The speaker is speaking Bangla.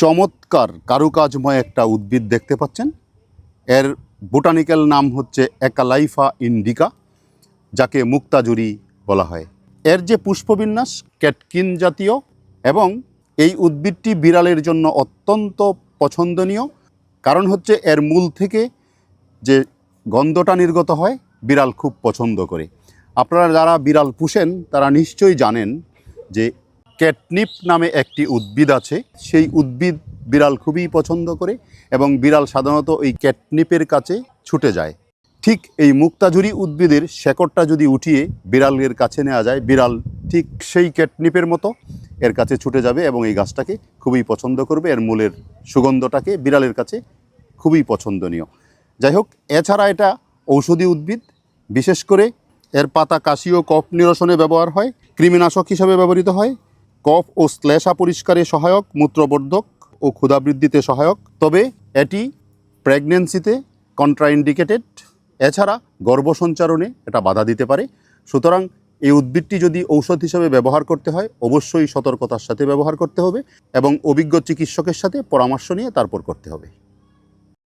চমৎকার কারুকাজময় একটা উদ্ভিদ দেখতে পাচ্ছেন। এর বোটানিক্যাল নাম হচ্ছে একালাইফা ইন্ডিকা, যাকে মুক্তাজুরি বলা হয়। এর যে পুষ্পবিন্যাস, ক্যাটকিন জাতীয় এবং এই উদ্ভিদটি বিড়ালের জন্য অত্যন্ত পছন্দনীয়, কারণ হচ্ছে এর মূল থেকে যে গন্ধটা নির্গত হয়, বিড়াল খুব পছন্দ করে। আপনারা যারা বিড়াল পুষেন, তারা নিশ্চয়ই জানেন যে ক্যাটনিপ নামে একটি উদ্ভিদ আছে। সেই উদ্ভিদ বিড়াল খুবই পছন্দ করে এবং বিড়াল সাধারণত ওই ক্যাটনিপের কাছে ছুটে যায়। ঠিক এই মুক্তাঝুরি উদ্ভিদের শেকড়টা যদি উঠিয়ে বিড়ালের কাছে নেওয়া যায়, বিড়াল ঠিক সেই ক্যাটনিপের মতো এর কাছে ছুটে যাবে এবং এই গাছটাকে খুবই পছন্দ করবে। এর মূলের সুগন্ধটাকে বিড়ালের কাছে খুবই পছন্দনীয়। যাই হোক, এছাড়া এটা ঔষধি উদ্ভিদ। বিশেষ করে এর পাতা কাশি ও কফ নিরসনে ব্যবহার হয়, কৃমিনাশক হিসাবে ব্যবহৃত হয়। কফ ও শ্লেষা পরিষ্কারে সহায়ক, মূত্রবর্ধক ও ক্ষুধাবৃদ্ধিতে সহায়ক। তবে এটি প্রেগনেন্সিতে কন্ট্রাইন্ডিকেটেড। এছাড়া গর্ভসঞ্চারণে এটা বাধা দিতে পারে। সুতরাং এই উদ্ভিদটি যদি ঔষধ হিসেবে ব্যবহার করতে হয়, অবশ্যই সতর্কতার সাথে ব্যবহার করতে হবে এবং অভিজ্ঞ চিকিৎসকের সাথে পরামর্শ নিয়ে তারপর করতে হবে।